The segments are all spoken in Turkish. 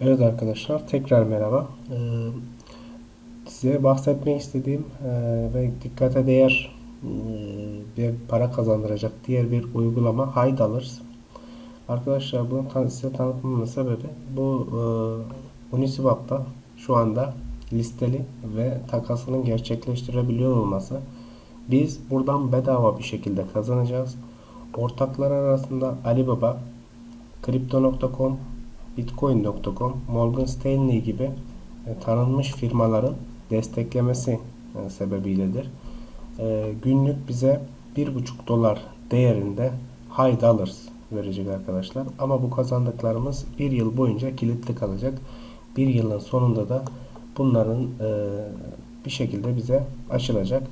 Evet arkadaşlar tekrar merhaba. Ee, size bahsetmek istediğim e, ve dikkate değer e, bir para kazandıracak diğer bir uygulama Haydalers. Arkadaşlar bunu size tanıtmamın sebebi bu e, Uniswap'ta şu anda listeli ve takasının gerçekleştirebiliyor olması. Biz buradan bedava bir şekilde kazanacağız. Ortaklar arasında Alibaba, Crypto.com, Bitcoin.com, Morgan Stanley gibi e, tanınmış firmaların desteklemesi e, sebebiyledir. E, günlük bize 1,5 dolar değerinde high dollars verecek arkadaşlar. Ama bu kazandıklarımız bir yıl boyunca kilitli kalacak. Bir yılın sonunda da bunların bir şekilde bize açılacak.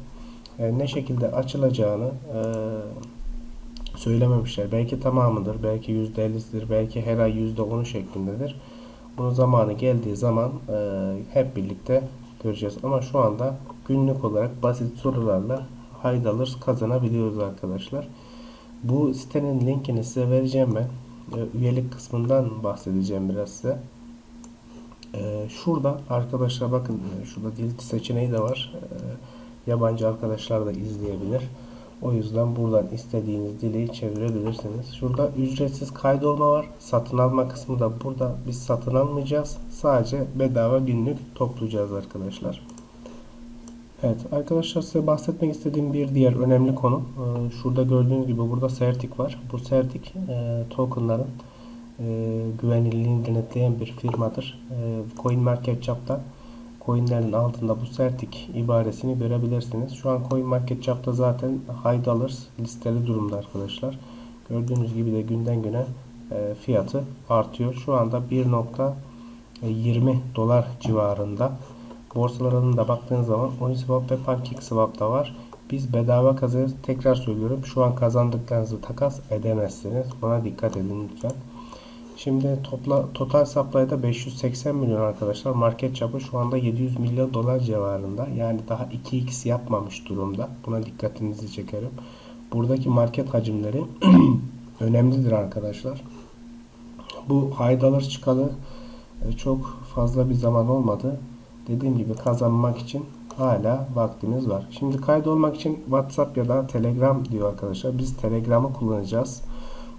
Ne şekilde açılacağını söylememişler. Belki tamamıdır, belki %50'sidir, belki her ay %10'u şeklindedir. Bunun zamanı geldiği zaman e, hep birlikte göreceğiz. Ama şu anda günlük olarak basit sorularla haydalır kazanabiliyoruz arkadaşlar. Bu sitenin linkini size vereceğim ben. E, üyelik kısmından bahsedeceğim biraz size. E, şurada arkadaşlar bakın e, şurada dil seçeneği de var. E, yabancı arkadaşlar da izleyebilir. O yüzden buradan istediğiniz dili çevirebilirsiniz. Şurada ücretsiz kaydolma var. Satın alma kısmı da burada. Biz satın almayacağız. Sadece bedava günlük toplayacağız arkadaşlar. Evet arkadaşlar size bahsetmek istediğim bir diğer önemli konu. Ee, şurada gördüğünüz gibi burada Certic var. Bu Certic e, tokenların e, güvenilirliğini denetleyen bir firmadır. E, CoinMarketCap'ta coinlerin altında bu Certic ibaresini görebilirsiniz. Şu an CoinMarketCap'ta zaten high dollars listeli durumda arkadaşlar. Gördüğünüz gibi de günden güne e, fiyatı artıyor. Şu anda 1.20 dolar civarında. Borsalarının da baktığınız zaman Uniswap ve PancakeSwap da var. Biz bedava kazanırız. Tekrar söylüyorum. Şu an kazandıklarınızı takas edemezsiniz. Buna dikkat edin lütfen. Şimdi topla, total supply'da 580 milyon arkadaşlar. Market çapı şu anda 700 milyon dolar civarında. Yani daha 2x yapmamış durumda. Buna dikkatinizi çekerim. Buradaki market hacimleri önemlidir arkadaşlar. Bu haydalar çıkalı e, çok fazla bir zaman olmadı. Dediğim gibi kazanmak için hala vaktimiz var. Şimdi kaydolmak için WhatsApp ya da Telegram diyor arkadaşlar. Biz Telegram'ı kullanacağız.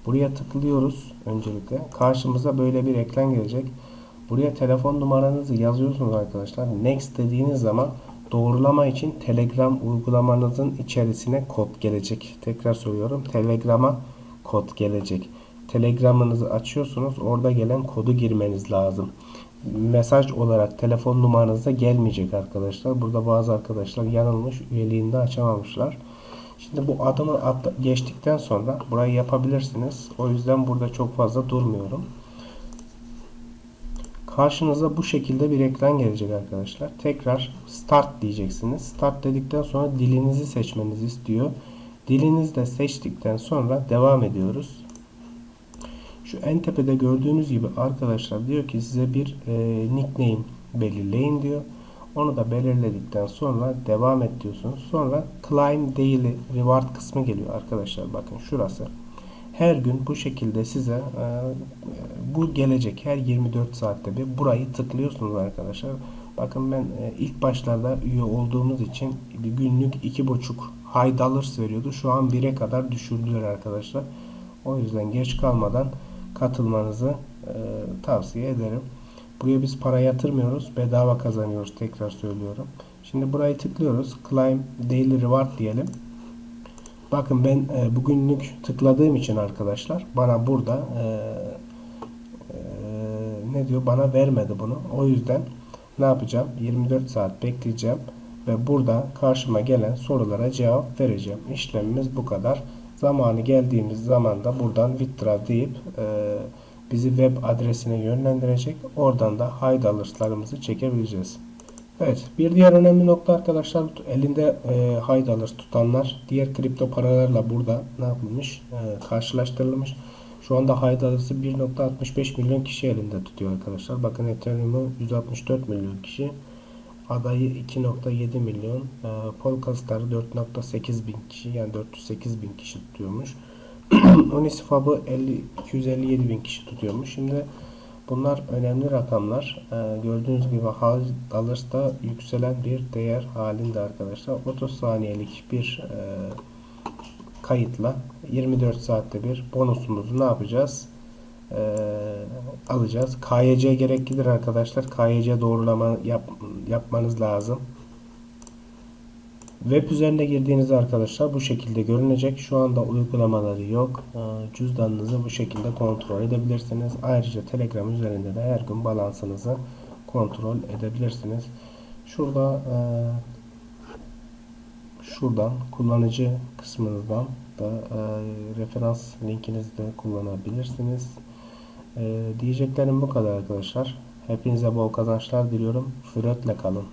Buraya tıklıyoruz öncelikle. Karşımıza böyle bir ekran gelecek. Buraya telefon numaranızı yazıyorsunuz arkadaşlar. Next dediğiniz zaman doğrulama için Telegram uygulamanızın içerisine kod gelecek. Tekrar söylüyorum. Telegram'a kod gelecek. Telegram'ınızı açıyorsunuz. Orada gelen kodu girmeniz lazım. Mesaj olarak telefon numaranıza gelmeyecek arkadaşlar. Burada bazı arkadaşlar yanılmış. Üyeliğinde açamamışlar. Şimdi bu adımı geçtikten sonra burayı yapabilirsiniz. O yüzden burada çok fazla durmuyorum. Karşınıza bu şekilde bir ekran gelecek arkadaşlar. Tekrar start diyeceksiniz. Start dedikten sonra dilinizi seçmenizi istiyor. Dilinizi de seçtikten sonra devam ediyoruz. Şu en tepede gördüğünüz gibi arkadaşlar diyor ki size bir e, nickname belirleyin diyor. Onu da belirledikten sonra devam et diyorsunuz. Sonra Climb Daily Reward kısmı geliyor arkadaşlar. Bakın şurası. Her gün bu şekilde size e, bu gelecek her 24 saatte bir burayı tıklıyorsunuz arkadaşlar. Bakın ben e, ilk başlarda üye olduğumuz için bir günlük 2.5 high dollars veriyordu. Şu an 1'e kadar düşürdüler arkadaşlar. O yüzden geç kalmadan katılmanızı e, tavsiye ederim. Buraya biz para yatırmıyoruz. Bedava kazanıyoruz. Tekrar söylüyorum. Şimdi burayı tıklıyoruz. Climb Daily Reward diyelim. Bakın ben e, bugünlük tıkladığım için arkadaşlar bana burada e, e, ne diyor bana vermedi bunu. O yüzden ne yapacağım? 24 saat bekleyeceğim ve burada karşıma gelen sorulara cevap vereceğim. İşlemimiz bu kadar. Zamanı geldiğimiz zaman da buradan withdraw deyip e, bizi web adresine yönlendirecek. Oradan da high dollars'larımızı çekebileceğiz. Evet, bir diğer önemli nokta arkadaşlar elinde e, high dollars tutanlar diğer kripto paralarla burada ne yapılmış? E, karşılaştırılmış. Şu anda high dollars'ı 1.65 milyon kişi elinde tutuyor arkadaşlar. Bakın Ethereum'u 164 milyon kişi. Adayı 2.7 milyon. E, Polkastar'ı 4.8 bin kişi yani 408 bin kişi tutuyormuş. Uniswap'ı 50 257 bin kişi tutuyormuş. Şimdi Bunlar önemli rakamlar. Ee, gördüğünüz gibi alırsa yükselen bir değer halinde arkadaşlar. 30 saniyelik bir e, kayıtla 24 saatte bir bonusumuzu ne yapacağız? Ee, alacağız. KYC gereklidir arkadaşlar. KYC doğrulama yap, yapmanız lazım. Web üzerinde girdiğinizde arkadaşlar bu şekilde görünecek. Şu anda uygulamaları yok. Ee, Cüzdanınızı bu şekilde kontrol edebilirsiniz. Ayrıca Telegram üzerinde de her gün balansınızı kontrol edebilirsiniz. Şurada e, şuradan kullanıcı kısmınızdan da e, referans linkinizi de kullanabilirsiniz. E, diyeceklerim bu kadar arkadaşlar. Hepinize bol kazançlar diliyorum. Süretle kalın.